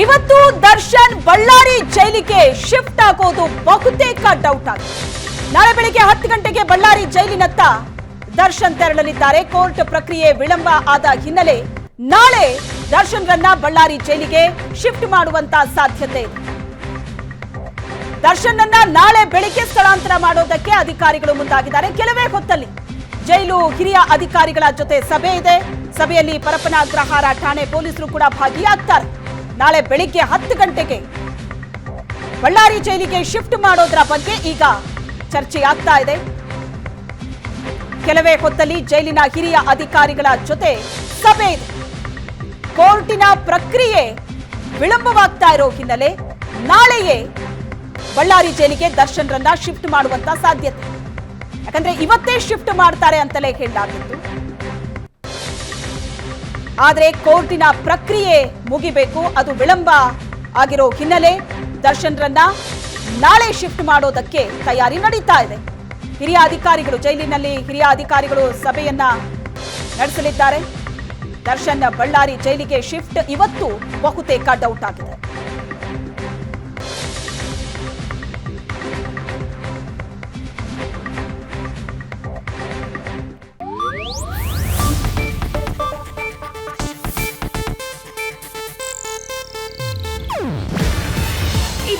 ಇವತ್ತು ದರ್ಶನ್ ಬಳ್ಳಾರಿ ಜೈಲಿಗೆ ಶಿಫ್ಟ್ ಆಗೋದು ಬಹುತೇಕ ಡೌಟ್ ಆಗಿದೆ. ನಾಳೆ ಬೆಳಿಗ್ಗೆ ಹತ್ತು ಗಂಟೆಗೆ ಬಳ್ಳಾರಿ ಜೈಲಿನತ್ತ ದರ್ಶನ್ ತೆರಳಲಿದ್ದಾರೆ. ಕೋರ್ಟ್ ಪ್ರಕ್ರಿಯೆ ವಿಳಂಬ ಆದ ಹಿನ್ನೆಲೆ ನಾಳೆ ದರ್ಶನ್ ರನ್ನ ಬಳ್ಳಾರಿ ಜೈಲಿಗೆ ಶಿಫ್ಟ್ ಮಾಡುವಂತ ಸಾಧ್ಯತೆ ದರ್ಶನ್ ಅನ್ನ ನಾಳೆ ಬೆಳಿಗ್ಗೆ ಸ್ಥಳಾಂತರ ಮಾಡೋದಕ್ಕೆ ಅಧಿಕಾರಿಗಳು ಮುಂದಾಗಿದ್ದಾರೆ. ಕೆಲವೇ ಹೊತ್ತಲ್ಲಿ ಜೈಲು ಹಿರಿಯ ಅಧಿಕಾರಿಗಳ ಜೊತೆ ಸಭೆ ಇದೆ. ಸಭೆಯಲ್ಲಿ ಪರಪನ ಅಗ್ರಹಾರ ಠಾಣೆ ಪೊಲೀಸರು ಕೂಡ ಭಾಗಿಯಾಗ್ತಾರೆ. ನಾಳೆ ಬೆಳಿಗ್ಗೆ ಹತ್ತು ಗಂಟೆಗೆ ಬಳ್ಳಾರಿ ಜೈಲಿಗೆ ಶಿಫ್ಟ್ ಮಾಡೋದ್ರ ಬಗ್ಗೆ ಈಗ ಚರ್ಚೆ ಆಗ್ತಾ ಇದೆ. ಕೆಲವೇ ಹೊತ್ತಲ್ಲಿ ಜೈಲಿನ ಹಿರಿಯ ಅಧಿಕಾರಿಗಳ ಜೊತೆ ಸಭೆ ಇದೆ. ಕೋರ್ಟಿನ ಪ್ರಕ್ರಿಯೆ ವಿಳಂಬವಾಗ್ತಾ ಇರೋ ಹಿನ್ನೆಲೆ ನಾಳೆಯೇ ಬಳ್ಳಾರಿ ಜೈಲಿಗೆ ದರ್ಶನ್ ರನ್ನ ಶಿಫ್ಟ್ ಮಾಡುವಂತ ಸಾಧ್ಯತೆ. ಯಾಕಂದ್ರೆ ಇವತ್ತೇ ಶಿಫ್ಟ್ ಮಾಡ್ತಾರೆ ಅಂತಲೇ ಹೇಳಲಾಗಿತ್ತು ಆದ್ರೆ ಕೋರ್ಟಿನ ಪ್ರಕ್ರಿಯೆ ಮುಗಿಬೇಕು, ಅದು ವಿಳಂಬ ಆಗಿರೋ ಹಿನ್ನೆಲೆ ದರ್ಶನ್ ರನ್ನ ನಾಳೆ ಶಿಫ್ಟ್ ಮಾಡೋದಕ್ಕೆ ತಯಾರಿ ನಡೀತಾ ಇದೆ. ಹಿರಿಯ ಅಧಿಕಾರಿಗಳು ಜೈಲಿನಲ್ಲಿ, ಹಿರಿಯ ಅಧಿಕಾರಿಗಳು ಸಭೆಯನ್ನ ನಡೆಸಲಿದ್ದಾರೆ. ದರ್ಶನ್ ಬಳ್ಳಾರಿ ಜೈಲಿಗೆ ಶಿಫ್ಟ್, ಇವತ್ತು ಬಹುತೇಕ ಡೌಟ್ ಆಗಿದೆ.